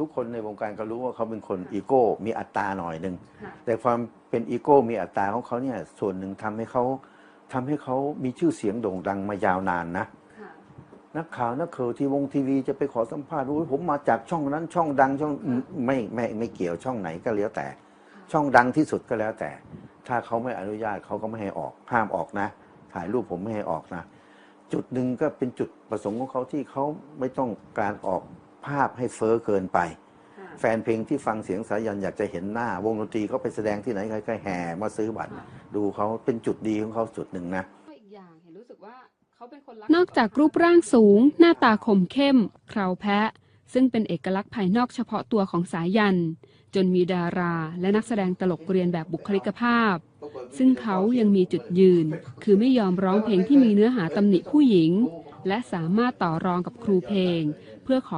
ทุกคนในวงการก็รู้ว่าเขาเป็นคนอีโก้ มีอัตราหน่อยหนึ่งค่ะแต่ความเป็นอีโก้มีอัตราของเขาเนี่ยส่วนหนึ่งทำให้เขาทำให้เขามีชื่อเสียงโด่งดังมายาวนานนะค่ะนักข่าวนักข่าวทีวงทีวีจะไปขอสัมภาษณ์ว่าผมมาจากช่องนั้นช่องดังช่องไม่ไม่ไม่เกี่ยวช่องไหนก็แล้วแต่ ช่องดังที่สุดก็แล้วแต่ ถ้าเขาไม่อนุญาตเขาก็ไม่ให้ออกห้ามออกนะ ถ่ายรูปผมไม่ให้ออกนะ จุดหนึ่งก็เป็นจุดประสงค์ของเขาที่เขาไม่ต้องการออก ภาพให้เฟ้อเกินไปค่ะแฟนเพลงที่ฟังเสียงสายันอยากจะเห็นหน้า วงดนตรีเขาไปแสดงที่ไหนใครก็แห่มาซื้อบัตรค่ะดูเขาเป็นจุดดีของเขาจุดหนึ่งนะก็อีกอย่างเห็นรู้สึกว่าเขาเป็นคนรักนอกจากรูปร่างสูง หน้าตาคมเข้ม เคราวแพะ ซึ่งเป็นเอกลักษณ์ภายนอกเฉพาะตัวของสายัน จนมีดารา และนักแสดงตลกเรียนแบบบุคลิกภาพ ซึ่งเขายังมีจุดยืน คือไม่ยอมร้องเพลงที่มีเนื้อหาตำหนิผู้หญิง และสามารถต่อรองกับครูเพลง เพื่อขอ